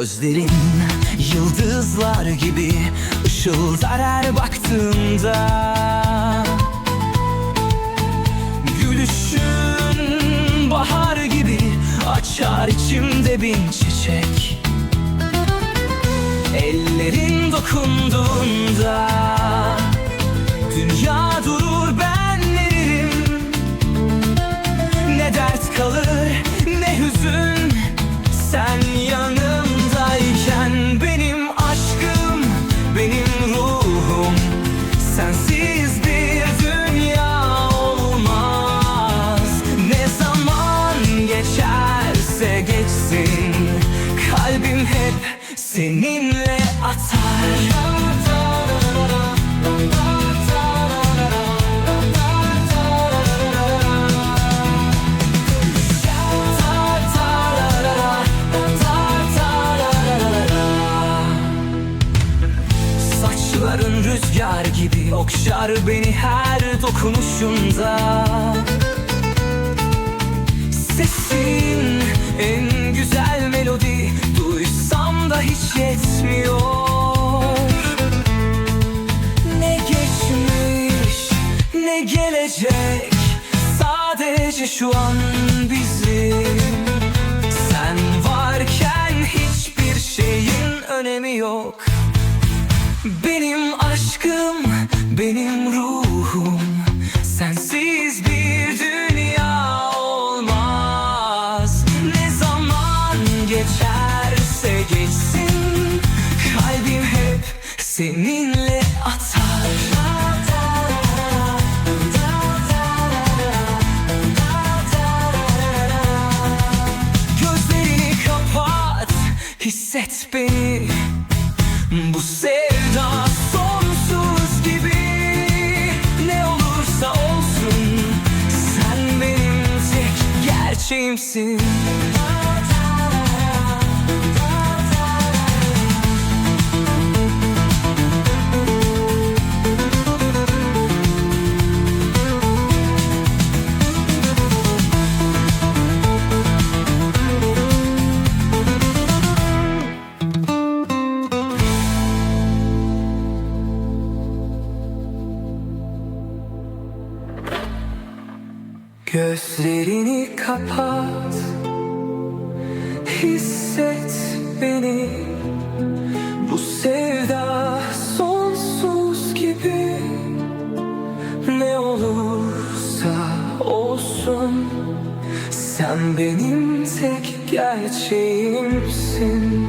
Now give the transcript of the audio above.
Gözlerin yıldızlar gibi ışıldar her baktığımda. Gülüşün bahar gibi açar içimde bin çiçek. Ellerin dokunduğunda Dünya durur ben veririm. Ne dert kalır ne hüzün Sensiz bir dünya olmaz. Ne zaman geçerse geçsin Kalbim hep seninle atar Saçların rüzgar gibi okşar beni her dokunuşunda Sesin en güzel melodi Duysam da hiç yetmiyor. Ne geçmiş ne gelecek Sadece şu an bizim. Sen varken hiçbir şeyin önemi yok benim aşkım, benim ruhum. Sensiz bir dünya olmaz. Ne zaman geçerse geçsin Kalbim hep seninle atar. Hisset beni. Bu sevda gerçeğimsin Gözlerini kapat. Hisset beni. Bu sevda sonsuz gibi. Ne olursa olsun. Sen benim tek gerçeğimsin